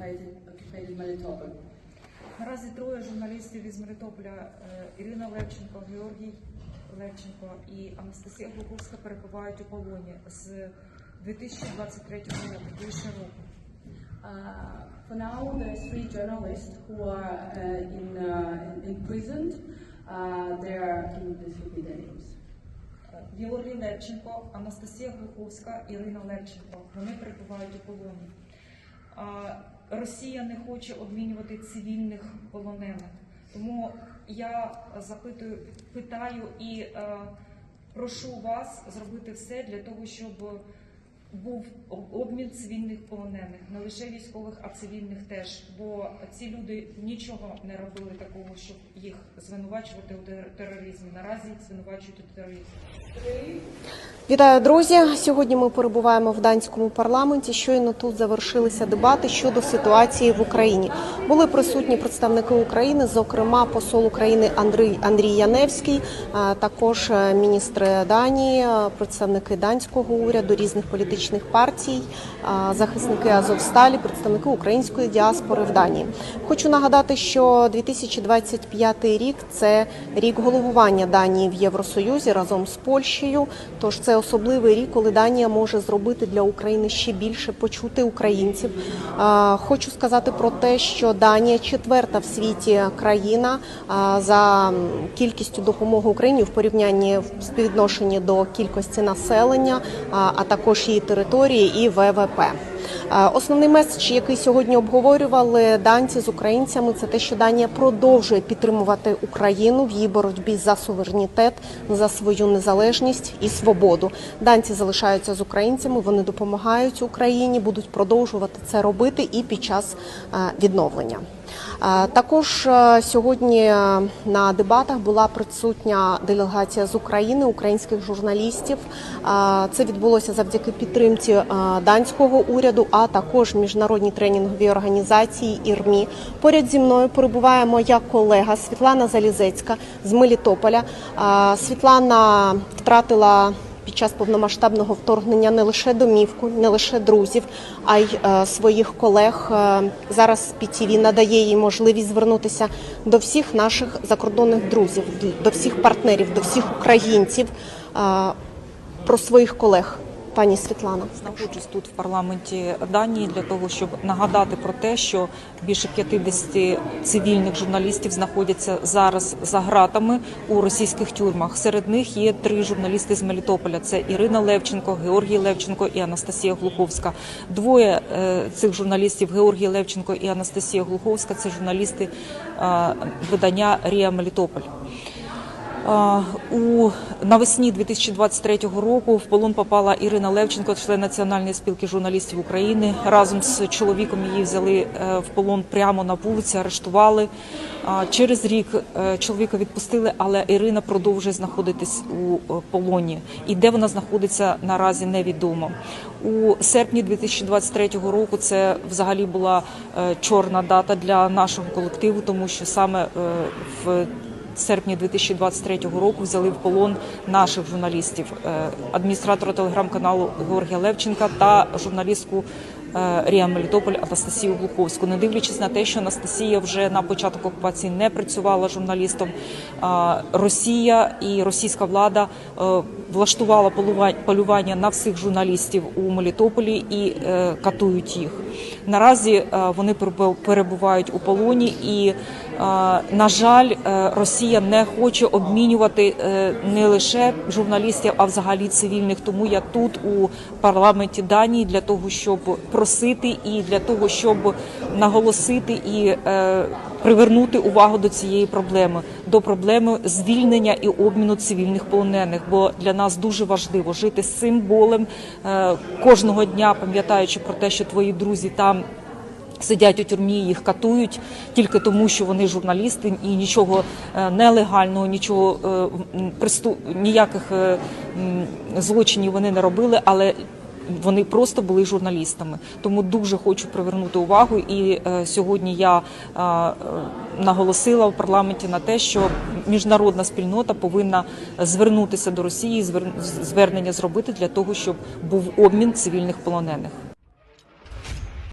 occupied, Melitopol. Наразі троє журналістів із Мелітополя е, Ірина Левченко, Георгій Левченко і Анастасія Глуховська перебувають у полоні з 2023 року, більше року. Uh, for now, there are three journalists who are uh, in, uh, imprisoned. Uh, they are in the Sophie names. Е, Георгій Левченко, Анастасія Глуховська, Ірина Левченко. Вони перебувають у полоні. Росія не хоче обмінювати цивільних полонених. Тому я запитую, питаю і е, прошу вас зробити все для того, щоб був обмін цивільних полонених, не лише військових, а цивільних теж. Бо ці люди нічого не робили такого, щоб їх звинувачувати у тер- тероризмі. Наразі їх звинувачують у тероризмі. Вітаю, друзі! Сьогодні ми перебуваємо в данському парламенті. Щойно тут завершилися дебати щодо ситуації в Україні. Були присутні представники України, зокрема посол України Андрій Андрій Яневський, також е, міністри Данії, е, представники данського уряду, різних політичних партій, захисники Азовсталі, представники української діаспори в Данії. Хочу нагадати, що 2025 рік це рік головування Данії в Євросоюзі разом з Польщею. Тож це особливий рік, коли Данія може зробити для України ще більше почути українців. Хочу сказати про те, що Данія четверта в світі країна за кількістю допомоги Україні в порівнянні в співвідношенні до кількості населення, а також її території і ВВП. Основний меседж, який сьогодні обговорювали данці з українцями, це те, що Данія продовжує підтримувати Україну в її боротьбі за суверенітет, за свою незалежність і свободу. Данці залишаються з українцями, вони допомагають Україні, будуть продовжувати це робити і під час відновлення. Е, Також е, сьогодні е, на дебатах була присутня делегація з України, українських журналістів. Це відбулося завдяки підтримці данського уряду, а також міжнародній тренінговій організації ІРМІ. Поряд зі мною перебуває моя колега Світлана Залізецька з Мелітополя. Світлана втратила під час повномасштабного вторгнення не лише домівку, не лише друзів, а й е, своїх колег. Е, зараз PTV надає їй можливість звернутися до всіх наших закордонних друзів, до всіх партнерів, до всіх українців е, про своїх колег. Пані Світлана, Знаходжусь тут в парламенті Данії для того, щоб нагадати про те, що більше 50 цивільних журналістів знаходяться зараз за ґратами у російських тюрмах. Серед них є три журналісти з Мелітополя: це Ірина Левченко, Георгій Левченко і Анастасія Глуховська. Двоє е, цих журналістів Георгій Левченко і Анастасія Глуховська це журналісти видання Рія Мелітополь. У навесні 2023 року в полон попала Ірина Левченко, член Національної спілки журналістів України. Разом з чоловіком її взяли е, в полон прямо на вулиці, арештували. Через рік е, чоловіка відпустили, але Ірина продовжує знаходитись у е, полоні. І де вона знаходиться наразі невідомо. У серпні 2023 року це взагалі була чорна дата для нашого колективу, тому що саме е, в серпні 2023 року взяли в полон наших журналістів, е, адміністратора телеграм-каналу Георгія Левченка та журналістку е, Рія Мелітополь Анастасію Глуховську. Не дивлячись на те, що Анастасія вже на початок окупації не працювала журналістом, Росія і російська влада е, влаштувала полюва- полювання на всіх журналістів у Мелітополі і е, катують їх. Наразі е, вони перебу- перебувають у полоні, і е, на жаль, Росія не хоче обмінювати не лише журналістів, а взагалі цивільних. Тому я тут у парламенті Данії для того, щоб просити і для того, щоб наголосити і привернути увагу до цієї проблеми, до проблеми звільнення і обміну цивільних полонених. Бо для нас дуже важливо жити з цим болем е, кожного дня, пам'ятаючи про те, що твої друзі там. Сидять у тюрмі, їх катують тільки тому, що вони журналісти, і нічого е, нелегального, нічого е, ніяких злочинів вони не робили, але вони просто були журналістами. Тому дуже хочу привернути увагу. І е, сьогодні я е, наголосила в парламенті на те, що міжнародна спільнота повинна звернутися до Росії, звер- звернення зробити для того, щоб був обмін цивільних полонених.